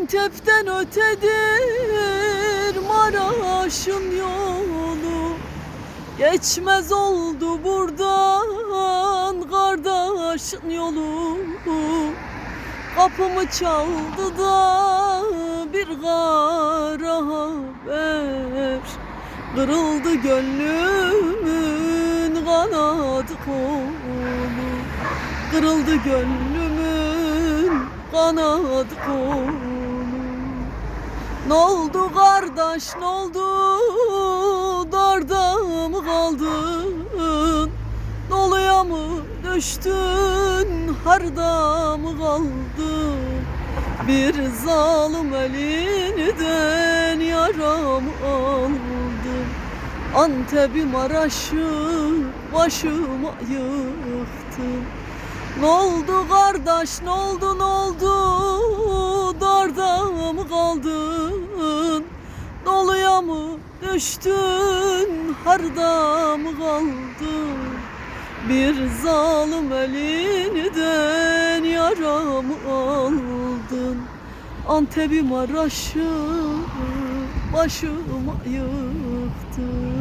Antep'ten ötedir Maraş'ın yolu. Geçmez oldu buradan kardeşin yolu. Kapımı çaldı da bir kara haber. Kırıldı gönlümün kanadı kolu. Kırıldı gönlümün kanadı kolu Ne oldu kardeş ne oldu? Darda mı kaldın Doluya mı düştün Harda mı kaldın Bir zalim elinden yaramı aldım Antep'i Maraş'ı başıma yıktım Ne oldu kardeş ne oldu ne oldu Doluya mı düştün? Harda mı kaldın? Bir zalim elinden yaramı aldın. Antep'i Maraş'ı başıma yıktın